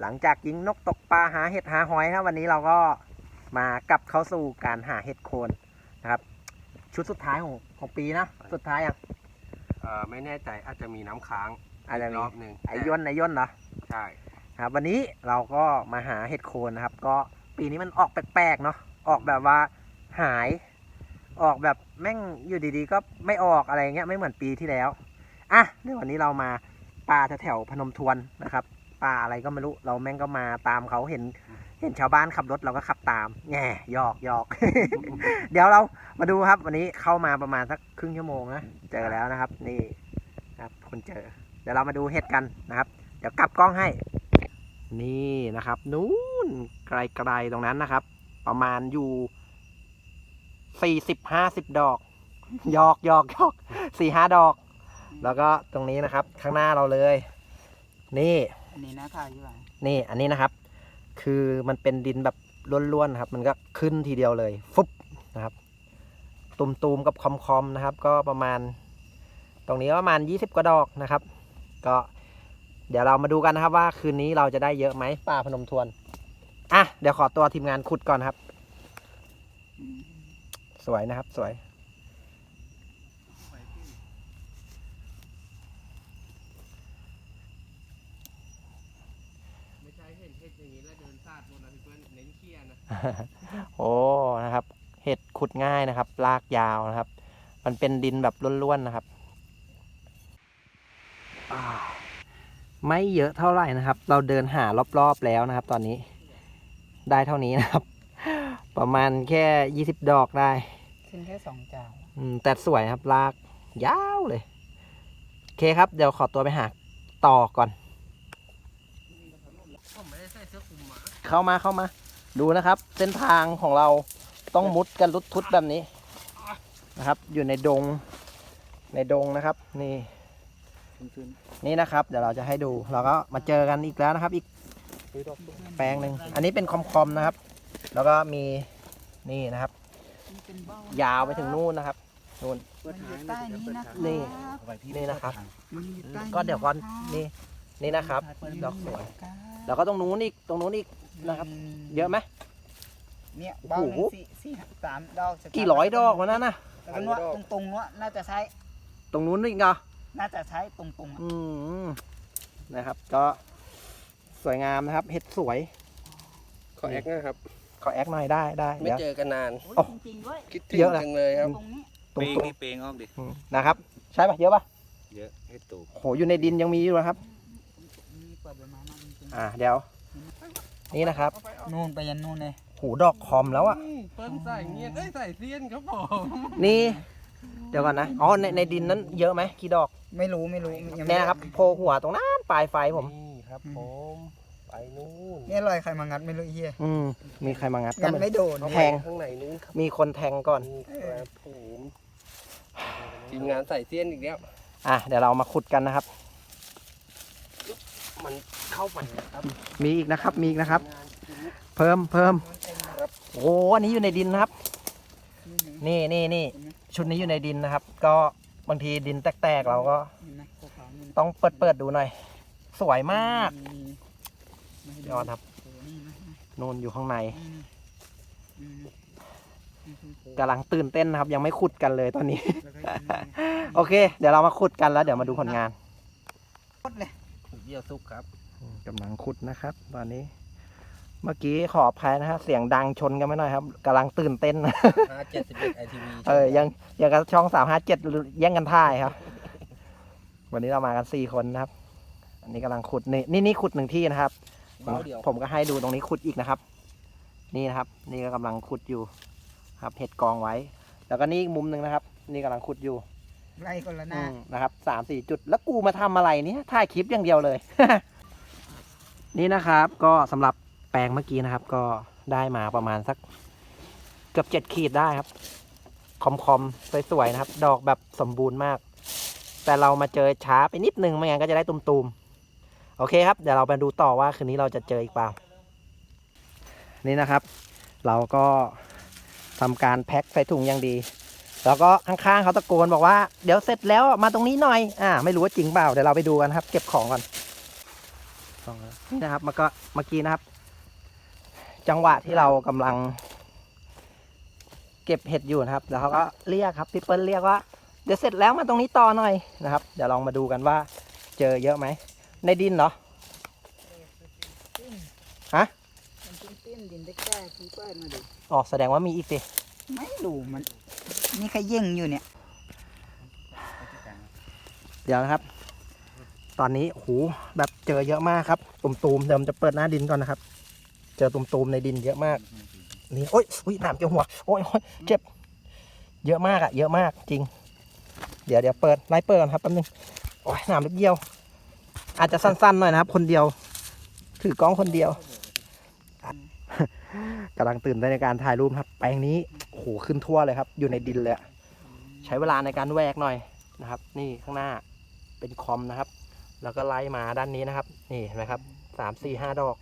หลังจากยิงนกตกปลาหาเห็ดหาหอยครับวันนี้เราก็มากลับเข้าสู่การหาเห็ดโคนนะครับ ชุดสุดท้ายของของปีนะสุดท้ายอะเอ่อไม่แน่ใจอาจจะมีน้ำค้างอาจจะกมีรอบหนึ่งไอย่นไอย่นเหรอใช่ครับ วันนี้เราก็มาหาเห็ดโคนนะครับ ก็ปีนี้มันออกแปลกๆเนาะออกแบบว่าหาย ออกแบบแม่งอยู่ดีๆ ก็ไม่ออกอะไรเงี้ยไม่เหมือนปีที่แล้วอะเดี๋ยววันนี้เรามาป่าแถวๆพนมทวนนะครับ ป่าอะไรก็ไม่รู้ เราแม่งก็มาตามเขาเห็น เห็นชาวบ้านขับรถเราก็ขับตามแง่หยอกหยอก เดี๋ยวเรามาดูครับ วันนี้เข้ามาประมาณสักครึ่งชั่วโมงนะเจอแล้วนะครับ นี่ครับคนเจอ เดี๋ยวเรามาดูเห็ดกันนะครับ เดี๋ยวกลับกล้องให้ นี่นะครับ นู้นไกลๆตรงนั้นนะครับ ประมาณอยู่สี่สิบห้าสิบดอกหยอกหยอกหยอกสี่ห้าดอก แล้วก็ตรงนี้นะครับ ข้างหน้าเราเลย นี่ อันนี้นะค่ะยี่หวานี่อันนี้นะครับ คือมันเป็นดินแบบล้วนๆนะครับ มันก็ขึ้นทีเดียวเลยฟุบนะครับตุมๆกับคอมๆนะครับ ก็ประมาณ ตรงนี้ก็ประมาณ 20 กว่าดอกนะครับ ก็เดี๋ยวเรามาดูกันนะครับว่าคืนนี้เราจะได้เยอะไหมป่าพนมทวนอะเดี๋ยวขอตัวทีมงานขุดก่อนครับ สวยนะครับสวย ไม่ใช่เห็นเห็ดอย่างนี้แล้วเดินซาดบนนะพี่เพื่อนเน้นเคี่ยนะ โอ้นะครับ เห็ดขุดง่ายนะครับลากยาวนะครับ มันเป็นดินแบบล้วนๆนะครับอ่าไม่เยอะเท่าไหร่นะครับ เราเดินหารอบๆแล้วนะครับ ตอนนี้ได้เท่านี้นะครับ ประมาณแค่ยี่สิบดอกได้ขึ้นแค่สองเจ้าอืมแต่สวยครับลากยาวเลยโอเคครับ เดี๋ยวขอตัวไปหาต่อก่อนผมไม่ได้ใส่เสื้อคลุมหมาเข้ามาเข้ามา ดูนะครับ เส้นทางของเราต้องมุดกันลุดทุดแบบนี้นะครับ อยู่ในดงในดงนะครับ นี่ขึ้นนี่นะครับ เดี๋ยวเราจะให้ดู เราก็มาเจอกันอีกแล้วนะครับ อีกแปลงหนึ่งอันนี้เป็นคอมๆนะครับ แล้วก็มีนี่นะครับมันเป็นเบ้ายาวไปถึงนู่นนะครับนู่นมันอยู่ใต้นี้นะนี่ครับนี่นะครับมันอยู่ใต้ก็เดี๋ยวก่อนนี่นี่นะครับดอกสวยแล้วก็ตรงนู้นอีกตรงนู้นอีก นะครับ เยอะไหม เนี่ยเบ้าหโอ้นึ่โหงสี่สี่สามดอกจะกี่ร้อยดอกวะนั่นนะแล้วก็นวดตรงตรงๆนวดน่าจะใช้ตรงนู้นอีกเหรอ น่าจะใช้ตรงตรงๆอะอืมนะครับ ก็สวยงามนะครับเห็ดสวย ขอแอคนะครับ ขอแอคหน่อยได้ได้ไม่เดี๋ยว เจอกันนาน โอ้ยโอ้ จริงๆด้วยคิดถึงเยอะนะ จังเลยครับ ตรงนี้ตรงเปงตรงนี่เปงออกดิอืมนะครับ ใช่ปะเยอะปะเยอะให้ตูบโหอยู่ในดินยังมีอยู่นะครับ มีเปิดใบไม้มาจริงอ่าเดี๋ยว นี่นะครับๆนู่นไปยันนู่นเลยโหดอกคอมแล้วอะเปิ้ลใส่เงียนเอ้ยใส่เซียนครับผมนี่ เดี๋ยวก่อนนะอ๋อในในดินนั้นเยอะไหมกี่ดอกไม่รู้ไม่รู้ยังไม่เนี่ยนะครับโผล่หัวตรงนั้นปลายไฟผม นี่ครับผม ไปนู่นเนี่ยลอยใครมางัดไม่รู้ไอ้เฮียอืมมีใครมางัดก็งัดไม่ไม่โดนเข้าแทไปงข้างในนู้นครับมีคนแทงก่อน นี่ครับผมทีมงานใส่เซียนอีกแล้ว อะเดี๋ยวเรามาขุดกันนะครับ มัน เข้าไปนะครับมีอีกนะครับมีอีกนะครับงานชิ้นเพิ่มเพิ่มมันเต็มเลยโอ้อันนี้อยู่ในดินนะครับ นี่หนึ่งนี่นี่นี่เห็นไหมชุดนี้อยู่ในดินนะครับ ก็บางทีดินแตกๆเราก็เห็นไหมขาวๆนี่นะต้องเปิดเปิดดูหน่อย สวยมากมีมีให้ยอดครับโอ้นี่นะนูนอยู่ข้างในอืมอืมนี่คือโผล่กำลังตื่นเต้นนะครับ ยังไม่ขุดกันเลยตอนนี้แล้วก็อย่างนี้ โอเค เดี๋ยวเรามาขุดกันแล้ว เดี๋ยวมาดูผลงานหมดเลยเยี่ยวซุกครับ กำลังขุดนะครับ ตอนนี้ เมื่อกี้ขออภัยนะฮะเสียงดังชนกันไม่หน่อยครับกำลังตื่นเต้น ห้าเจ็ดสิบเอ็ดไอทีวีเออยังยังกับช่องสามห้าเจ็ดแย่งกันท่ายครับ วันนี้เรามากันสี่คนนะครับ อันนี้กำลังขุดนี่นี่นี่ขุดหนึ่งที่นะครับ ผมเบ้าเดียวผมก็ให้ดูตรงนี้ขุดอีกนะครับ นี่นะครับ นี่ก็กำลังขุดอยู่ครับ เห็ดกองไว้ แล้วก็นี่อีกมุมหนึ่งนะครับ นี่กำลังขุดอยู่ไล่คนละหอืน้ามนะครับสามสี่จุดแล้วกูมาทำอะไรเนี่ยถ่ายคลิปอย่างเดียวเลย นี่นะครับก็สำหรับแปลงเมื่อกี้นะครับ ก็ได้มาประมาณสักเกือบเจ็ดขีดได้ครับ คอมคอมสวยๆนะครับ ดอกแบบสมบูรณ์มาก แต่เรามาเจอช้าไปนิดนึงไม่งั้นก็จะได้ตุ่มๆ โอเคครับ เดี๋ยวเราไปดูต่อว่าคืนนี้เราจะเจออีกเปล่า นี่นะครับ เราก็ทำการแพ็คใส่ถุงอย่างดี แล้วก็ข้างๆเขาตะโกนบอกว่าเดี๋ยวเสร็จแล้วมาตรงนี้หน่อย อ่า ไม่รู้ว่าจริงเปล่า เดี๋ยวเราไปดูกันครับ เก็บของก่อน สองแล้วนี่นะครับมันก็เมื่อกี้นะครับ จังหวะที่เรากำลัง เก็บเห็ดอยู่นะครับ แล้วเขาก็เรียกครับพี่เปิ้ลเรียกว่าเดี๋ยวเสร็จแล้วมาตรงนี้ต่อหน่อยนะครับ เดี๋ยวลองมาดูกันว่า เจอเยอะไหม ในดินเหรอฮะมันเป็นเต้นดินได้แก่ที่เปิดมาดูอ๋อแสดงว่ามีอีกสิไม่รู้มันนี่ใครยิ่งอยู่เนี่ย เดี๋ยวนะครับ ตอนนี้โหแบบเจอเยอะมากครับตุ่มๆเดี๋ยวผมจะเปิดหน้าดินก่อนนะครับ เจอตุ่มๆในดินเยอะมาก นี่โอ้ยอุ้ยหนามเกี่ยวหัวโอ้ยโอ้ยเจ็บ เยอะมากอะเยอะมากจริง เดี๋ยวเดี๋ยวเปิดไล่เปิดก่อนครับแป๊บนึงโอ้ยหนามเล็บเดียว อาจจะสั้นๆหน่อยนะครับ คนเดียว ถือกล้องคนเดียวกำลังตื่นเต้นในการถ่ายรูปครับ แปลงนี้โหขึ้นทั่วเลยครับ อยู่ในดินเลยใช้เวลาในการแวกหน่อยนะครับ นี่ข้างหน้าเป็นคอมนะครับ แล้วก็ไล่มาด้านนี้นะครับ นี่เห็นไหมครับสามสี่ห้าดอก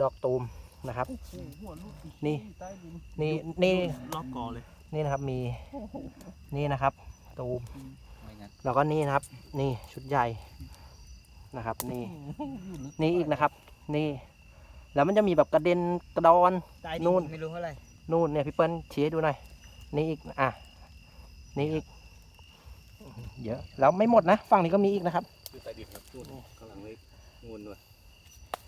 ดอกตูมนะครับ นี่นี่นี่รอบกอเลย นี่นะครับมีนี่นะครับ ตูมแล้วก็นี่นะครับ นี่ชุดใหญ่นะครับ นี่นี่อีกนะครับ นี่ แล้วมันจะมีแบบกระเด็นกระดอนใต้นู่นไม่รู้เท่าไหร่นู่นเนี่ยพี่เปิ้ลชี้ให้ดูหน่อยนี่อีกอะนี่อีกเยอะแล้วไม่หมดนะฝั่งนี้ก็มีอีกนะครับคือ ใต้ดินครับนู่นข้างหลังเลยงูนด้วย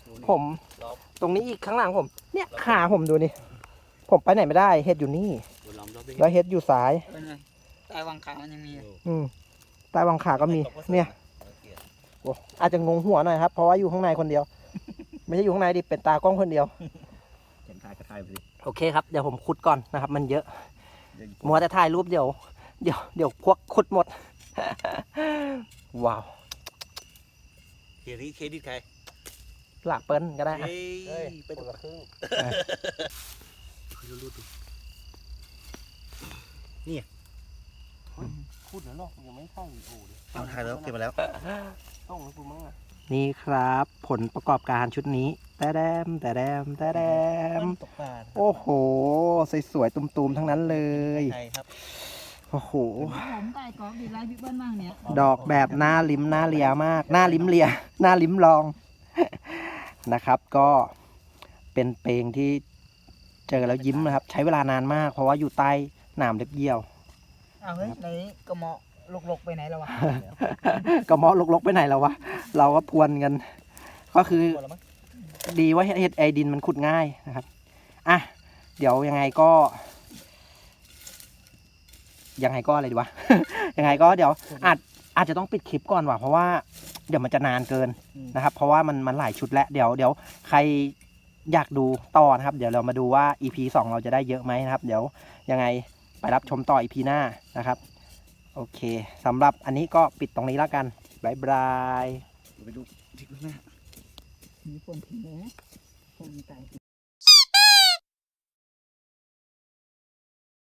งูนผมรอบตรงนี้อีกข้างหลังผม เนี่ยขาผมดูนี่ผมไปไหนไม่ได้เห็ดอยู่นี่บนลำรอบแล้วเห็ดอยู่ซ้าย เป็นไงใต้วังขามันยังมีอืมใต้วังขาก็มีเนี่ย โอ้อาจจะงงหัวหน่อยครับ เพราะว่าอยู่ข้างในคนเดียว ไม่ใช่อยู่ข้างในดิเป็นตากล้องคนเดียว เห็นทายก็ทายไปดิโอเคครับ เดี๋ยวผมขุดก่อนนะครับ มันเยอะมัวแต่ถ่ายรูปเดี๋ยว เดี๋ยว เดี๋ยวพวกขุดหมด ว้าว เครดิตเครดิตใครหลักเปิ้ลก็ได้อะเฮ้ยเป็นคนละครึ่งรูดดูนี่พูดแล้วเนาะยังไม่เข้าโอ้เลยเอาถ่ายแล้วเก็บมาแล้วต้องกูมั้งอะนี่ครับ ผลประกอบการชุดนี้ แต่แดมแต่แดมแต่แดมตกปลาโอ้โห สวยๆตุ่มๆ ทั้งนั้นเลย ใช่ครับ โอ้โห ผมใต้กองดีไรพี่เบิ้ลมั่งเนี่ยดอกแบบหน้าลิ้มหน้าเลียมาก หน้าลิ้มเลีย หน้าลิ้มลอง นะครับ ก็เป็นเพลงที่เจอแล้วยิ้มนะครับ ใช้เวลานานมาก เพราะว่าอยู่ใต้หนามเล็บเยี่ยว เอาเฮ้ยไหนกระเหมาะลกๆไปไหนแล้ววะกระเมาะลกๆไปไหนแล้ววะ เราก็พวนกัน ก็คือหมดแล้วมั้งดีว่าเห็ดไอดินมันขุดง่ายนะครับ อะ เดี๋ยวยังไงก็ ยังไงก็อะไรดีวะ ยังไงก็เดี๋ยวอาจอาจจะต้องปิดคลิปก่อนว่ะเพราะว่าเดี๋ยวมันจะนานเกินนะครับ เพราะว่ามันมันหลายชุดแล้วเดี๋ยวเดี๋ยวใครอยากดูต่อนะครับ เดี๋ยวเรามาดูว่า EP สองเราจะได้เยอะไหมนะครับ เดี๋ยวยังไงไปรับชมต่อ EP หน้านะครับ โอเคสำหรับอันนี้ก็ปิดตรงนี้แล้วกันบายบายไปดูทิกหน้ามีคนทิ้งเลยนะคนใต้